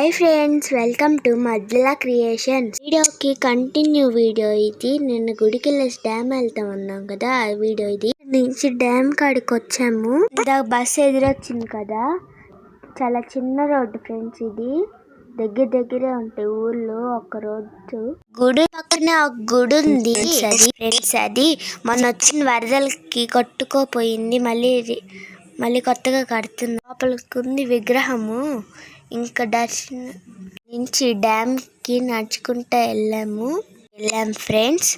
Hi friends welcome to Madhyala creations వీడియోకి continue video ఇది. నిన్న గుడికి వెళ్ళేసి డ్యామ్ వెళ్తా ఉన్నాం కదా ఆ వీడియో ఇది. నుంచి డ్యామ్ కాడికి వచ్చాము. బస్ ఎదురొచ్చింది కదా చాలా చిన్న రోడ్డు ఫ్రెండ్స్ ఇది. దగ్గర దగ్గరే ఉంటాయి ఊర్లో ఒక రోడ్డు గుడి పక్కనే ఒక గుడి ఉంది. అది. ఫ్రెండ్స్ అది. మొన్న వచ్చిన వరదలకి కొట్టుకోపోయింది. మళ్ళీ మళ్ళీ కొత్తగా కడుతుంది. లోపలికి ఉంది విగ్రహము. ఇంకా దర్శనం నుంచి డ్యామ్కి నడుచుకుంటూ వెళ్ళాము. వెళ్ళాం ఫ్రెండ్స్.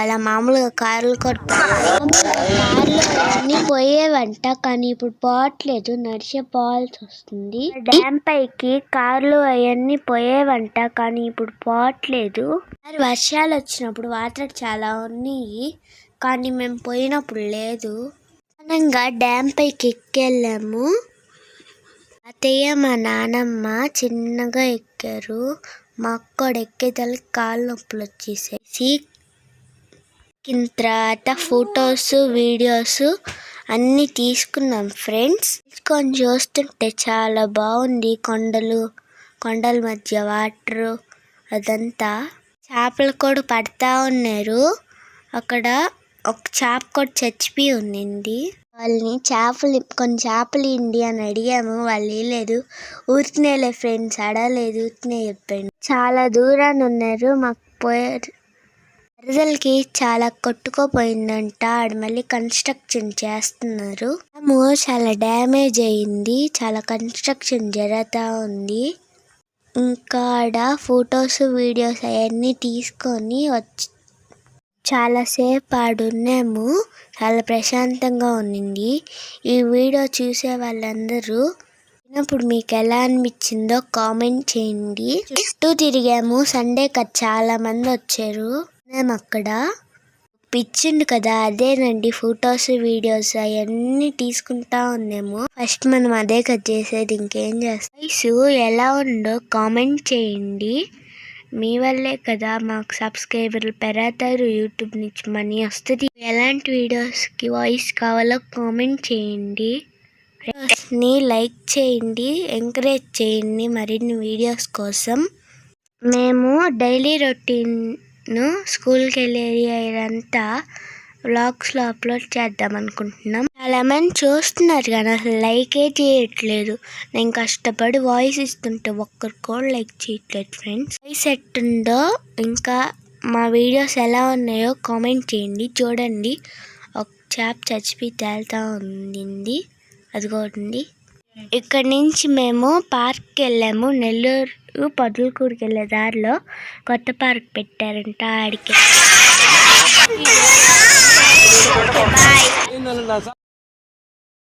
అలా మామూలుగా కార్లు కూడా కార్లు పోయేవంట కానీ ఇప్పుడు పోవట్లేదు. నడిచే పోవాల్సి వస్తుంది. డ్యామ్ పైకి కార్లు అవన్నీ పోయేవంట కానీ ఇప్పుడు పోవట్లేదు. మరి వర్షాలు వచ్చినప్పుడు వాటర్ చాలా ఉన్నాయి కానీ మేము పోయినప్పుడు లేదు. అనంగా డ్యామ్ పైకి ఎక్కెళ్ళాము. అత్తయ్య మా నానమ్మ చిన్నగా ఎక్కారు. మా అక్కడ ఎక్కేతలకి కాళ్ళు నొప్పులు వచ్చేసేసి ఎక్కిన తర్వాత ఫొటోస్ వీడియోస్ అన్నీ తీసుకున్నాం ఫ్రెండ్స్. తీసుకొని చూస్తుంటే చాలా బాగుంది కొండలు కొండల మధ్య వాటర్ అదంతా. చేపలు కూడా పడతా ఉన్నారు. అక్కడ ఒక చేప కూడా చచ్చిపోయి ఉండింది వాళ్ళని చేపలు కొన్ని చేపలు ఇండి అని అడిగాము. వాళ్ళు వేయలేదు ఊరికినేలే ఫ్రెండ్స్ అడలేదు ఊరికినే చెప్పాను చాలా దూరాన్ని ఉన్నారు. మాకు పోయే వరదలకి చాలా కొట్టుకోపోయిందంట. ఆడ మళ్ళీ కన్స్ట్రక్షన్ చేస్తున్నారు. డ్యాము చాలా డ్యామేజ్ అయింది. చాలా కన్స్ట్రక్షన్ జరుగుతూ ఉంది. ఇంకా ఆడ ఫొటోస్ వీడియోస్ అవన్నీ తీసుకొని వచ్చి చాలాసేపు ఆడున్నాము. చాలా ప్రశాంతంగా ఉన్నింది ఈ వీడియో చూసే వాళ్ళందరూ విన్నప్పుడు మీకు ఎలా అనిపించిందో కామెంట్ చేయండి. చుట్టూ తిరిగాము. సండే కదా చాలా మంది వచ్చారు. మేము అక్కడ. పిచ్చిండు కదా అదేనండి ఫొటోస్ వీడియోస్ అవన్నీ తీసుకుంటా ఉన్నాము. ఫస్ట్ మనం అదే కదా చేసేది ఇంకేం చేస్తాం? వయసు ఎలా ఉందో కామెంట్ చేయండి. మీ వల్లే కదా మాకు సబ్స్క్రైబర్లు పెరుగుతారు యూట్యూబ్ నుంచి మనీ వస్తుంది. ఎలాంటి వీడియోస్కి వాయిస్ కావాలో కామెంట్ చేయండి. ని లైక్ చేయండి ఎంకరేజ్ చేయండి మరిన్ని వీడియోస్ కోసం. మేము డైలీ రొటీన్ను స్కూల్కి వెళ్ళేది ఇదంతా వ్లాగ్స్లో అప్లోడ్ చేద్దాం అనుకుంటున్నాం. చాలా మంది చూస్తున్నారు కానీ అసలు లైకే చేయట్లేదు. నేను కష్టపడి వాయిస్ ఇస్తుంటే ఒక్కరు కూడా లైక్ చేయట్లేదు ఫ్రెండ్స్. వాయిస్ ఎట్టుందో ఇంకా మా వీడియోస్ ఎలా ఉన్నాయో కామెంట్ చేయండి. చూడండి. ఒక చేప చచ్చిపోయి తేలుతా ఉంది. అదిగోండి ఇక్కడ నుంచి మేము పార్క్కి వెళ్ళాము. నెల్లూరు పొదలకూరుకి వెళ్ళే దారిలో కొత్త పార్క్ పెట్టారంట ఆడికి.